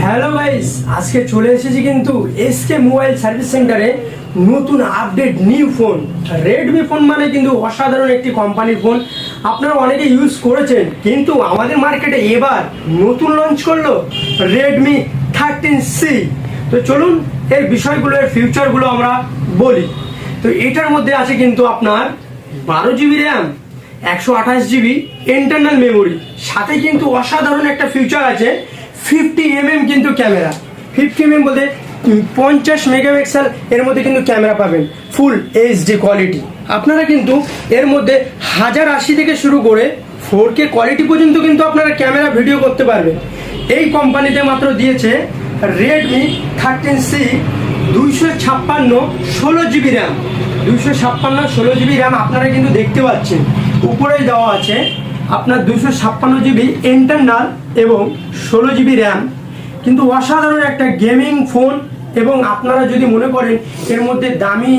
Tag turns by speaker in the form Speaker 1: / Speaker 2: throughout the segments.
Speaker 1: Hello guys আজকে চলে এসেছি কিন্তু এসকে মোবাইল সার্ভিস সেন্টারে নতুন update new phone Redmi phone মানে কিন্তু অসাধারণ একটি কোম্পানির ফোন আপনারা অনেকে ইউজ করেছেন, কিন্তু আমাদের মার্কেটে এবার নতুন লঞ্চ করল রেডমি থার্টিন সি তো চলুন, এর বিষয়গুলো, এর ফিউচারগুলো আমরা বলি। তো এটার মধ্যে আছে কিন্তু আপনার বারো জিবি র্যাম একশো আঠাশ জিবি ইন্টারনাল মেমোরি সাথে কিন্তু অসাধারণ একটা ফিউচার আছে। ফিফটি এমএম কিন্তু ক্যামেরা। ফিফটি এমএম বলতে পঞ্চাশ মেগাপিক্সেল, এর মধ্যে কিন্তু ক্যামেরা পাবেন। Full HD quality. আপনারা কিন্তু এর মধ্যে হাজার আশি থেকে শুরু করে ফোর কে কোয়ালিটি পর্যন্ত কিন্তু আপনারা ক্যামেরা ভিডিও করতে পারবেন। এই কোম্পানিতে মাত্র দিয়েছে রেডমি থার্টিন সি দুইশো ছাপ্পান্ন ষোলো জিবি র্যাম দুইশো ছাপ্পান্ন ষোলো জিবি র্যাম আপনারা কিন্তু দেখতে পাচ্ছেন। উপরেই দেওয়া আছে আপনার দুশো ছাপ্পান্ন জিবি ইন্টারনাল এবং ষোলো জিবি র্যাম কিন্তু অসাধারণ একটা গেমিং ফোন এবং আপনারা যদি মনে করেন এর মধ্যে দামি,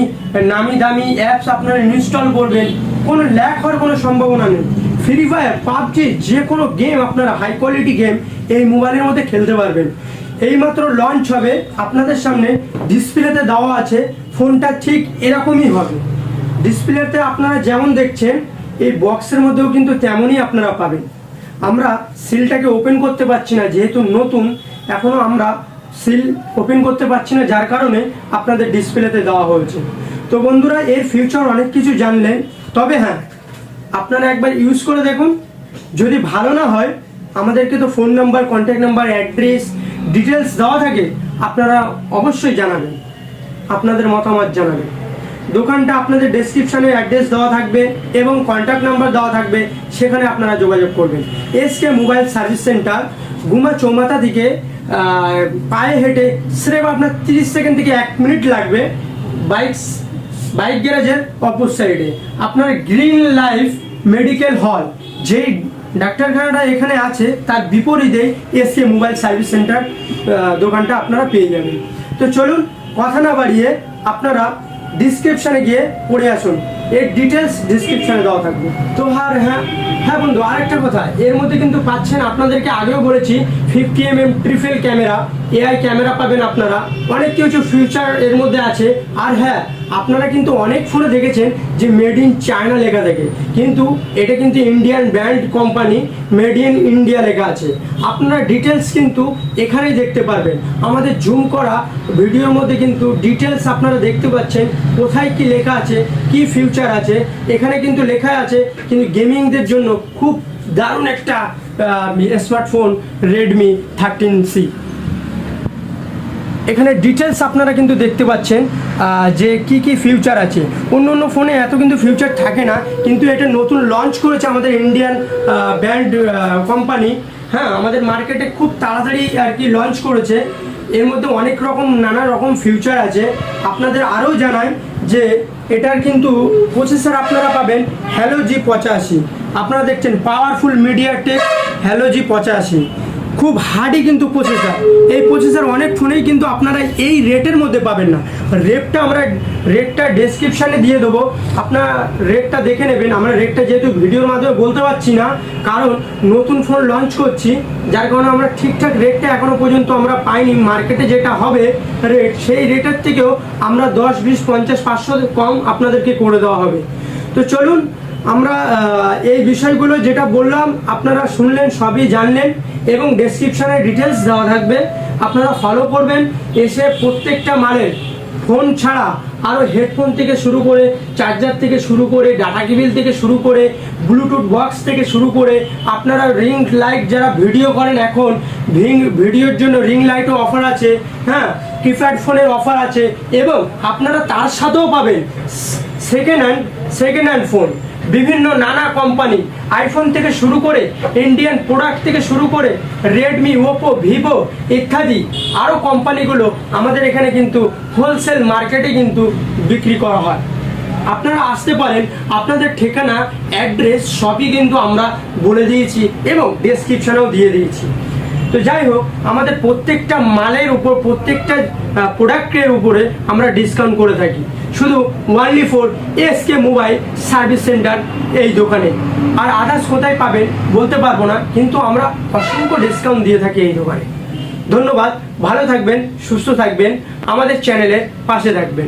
Speaker 1: নামি দামি অ্যাপস আপনারা ইনস্টল করবেন, কোনো ল্যাক হওয়ার কোনো সম্ভাবনা নেই। ফ্রি ফায়ার পাবজি যে কোনো গেম আপনারা হাই কোয়ালিটি গেম এই মোবাইলের মধ্যে খেলতে পারবেন। এইমাত্র লঞ্চ হবে, আপনাদের সামনে ডিসপ্লেতে দেওয়া আছে ফোনটা ঠিক এরকমই হবে। ডিসপ্লেতে আপনারা যেমন দেখছেন এই বক্সের মধ্যেও কিন্তু তেমনই আপনারা পাবেন। আমরা সিলটাকে ওপেন করতে পারছি না, যেহেতু নতুন, এখনও আমরা সিল ওপেন করতে পারছি না, যার কারণে আপনাদের ডিসপ্লেতে দেওয়া হয়েছে। তো বন্ধুরা, এর ফিউচার অনেক কিছু জানলেন তবে হ্যাঁ আপনারা একবার ইউজ করে দেখুন। যদি ভালো না হয়, আমাদেরকে তো phone number, contact number, address, details দেওয়া থাকে, আপনারা অবশ্যই জানাবেন। আপনাদের মতামত জানাবেন। দোকানটা আপনাদের ডেসক্রিপশনে অ্যাড্রেস দেওয়া থাকবে এবং কন্ট্যাক্ট নাম্বার দেওয়া থাকবে, সেখানে আপনারা যোগাযোগ করবেন। SK mobile service centre Guma চৌমাথা থেকে পায়ে হেঁটে, স্রেফ আপনার তিরিশ সেকেন্ড থেকে এক মিনিট লাগবে বাইকস বাইক গ্যারেজের অপর সাইডে আপনার গ্রিন লাইফ মেডিকেল হল যেই ডাক্তারখানাটা এখানে আছে, তার বিপরীতে এসকে মোবাইল সার্ভিস সেন্টার দোকানটা আপনারা পেয়ে যাবেন। তো চলুন, কথা না বাড়িয়ে আপনারা ডিসক্রিপশনে গিয়ে পড়ে আসুন। এর ডিটেলস ডিসক্রিপশানে দেওয়া থাকবে। তো আর হ্যাঁ হ্যাঁ বন্ধু, আরেকটা কথা, এর মধ্যে কিন্তু পাচ্ছেন, আপনাদেরকে আগেও বলেছি fifty M M triple camera AI camera পাবেন আপনারা। অনেক কিছু ফিউচার এর মধ্যে আছে। আর হ্যাঁ আপনারা কিন্তু অনেক ফোনে দেখেছেন যে মেড ইন চায়না লেখা থাকে। কিন্তু এটা কিন্তু Indian brand company made in India লেখা আছে। আপনারা ডিটেলস কিন্তু এখানেই দেখতে পারবেন। আমাদের জুম করা ভিডিওর মধ্যে কিন্তু ডিটেলস আপনারা দেখতে পাচ্ছেন কোথায় কি লেখা আছে, কি ফিউচার আছে। এখানে কিন্তু লেখা আছে, কিন্তু গেমিংদের জন্য খুব দারুণ একটা স্মার্টফোন রেডমি থার্টিন সি এখানে ডিটেলস আপনারা কিন্তু দেখতে পাচ্ছেন যে কি কি ফিউচার আছে। অন্য অন্য ফোনে এত কিন্তু ফিউচার থাকে না, কিন্তু এটা নতুন লঞ্চ করেছে আমাদের ইন্ডিয়ান ব্র্যান্ড কোম্পানি হ্যাঁ আমাদের মার্কেটে খুব তাড়াতাড়ি আর কি লঞ্চ করেছে। এর মধ্যে অনেক রকম, নানা রকম ফিউচার আছে। আপনাদের আরও জানাই যে এটার কিন্তু প্রসেসর আপনারা পাবেন হ্যালো জি পঁচাশি। আপনারা দেখছেন powerful media take hello G পঁচাশি। খুব হার্ডই কিন্তু প্রসেসর এই প্রসেসর অনেক ফোনেই কিন্তু আপনারা এই রেটের মধ্যে পাবেন না। রেটটা আমরা রেটটা ডেসক্রিপশানে দিয়ে দেবো। আপনার রেটটা দেখে নেবেন। আমরা রেটটা যেহেতু ভিডিওর মাধ্যমে বলতে পারছি না, কারণ নতুন ফোন লঞ্চ করছি, যার কারণে আমরা ঠিকঠাক রেটটা এখনও পর্যন্ত আমরা পাইনি। মার্কেটে যেটা হবে রেট সেই রেটের থেকেও আমরা দশ, বিশ, পঞ্চাশ পাঁচশো কম আপনাদেরকে করে দেওয়া হবে। তো চলুন আমরা এই বিষয়গুলো যেটা বললাম, আপনারা শুনলেন, সবই জানলেন এবং ডেসক্রিপশনে ডিটেলস দেওয়া থাকবে। আপনারা ফলো করবেন, এসে প্রত্যেকটা মালের ফোন ছাড়া আরও হেডফোন থেকে শুরু করে চার্জার থেকে শুরু করে ডাটা কেবিল থেকে শুরু করে ব্লুটুথ বক্স থেকে শুরু করে আপনারা রিং লাইট যারা ভিডিও করেন এখন রিং ভিডিওর জন্য রিং লাইটও অফার আছে হ্যাঁ কিপ্যাড ফোনের অফার আছে এবং আপনারা তার সাথেও পাবেন second hand second hand phone বিভিন্ন নানা কোম্পানি আইফোন থেকে শুরু করে ইন্ডিয়ান প্রোডাক্ট থেকে শুরু করে রেডমি ওপো ভিভো ইত্যাদি আরও কোম্পানিগুলো আমাদের এখানে কিন্তু হোলসেল মার্কেটে কিন্তু বিক্রি করা হয়। আপনারা আসতে পারেন, আপনাদের ঠিকানা অ্যাড্রেস সবই কিন্তু আমরা বলে দিয়েছি এবং ডেসক্রিপশনেও দিয়ে দিয়েছি। তো যাই হোক আমাদের প্রত্যেকটা মালের উপর, প্রত্যেকটা প্রোডাক্টের উপরে আমরা ডিসকাউন্ট করে থাকি। শুধু only four S K mobile service centre এই দোকানে। আর আদার্স কোথায় পাবেন বলতে পারব না, কিন্তু আমরা অসংখ্য ডিসকাউন্ট দিয়ে থাকি এই দোকানে। ধন্যবাদ, ভালো থাকবেন, সুস্থ থাকবেন, আমাদের চ্যানেলের পাশে থাকবেন।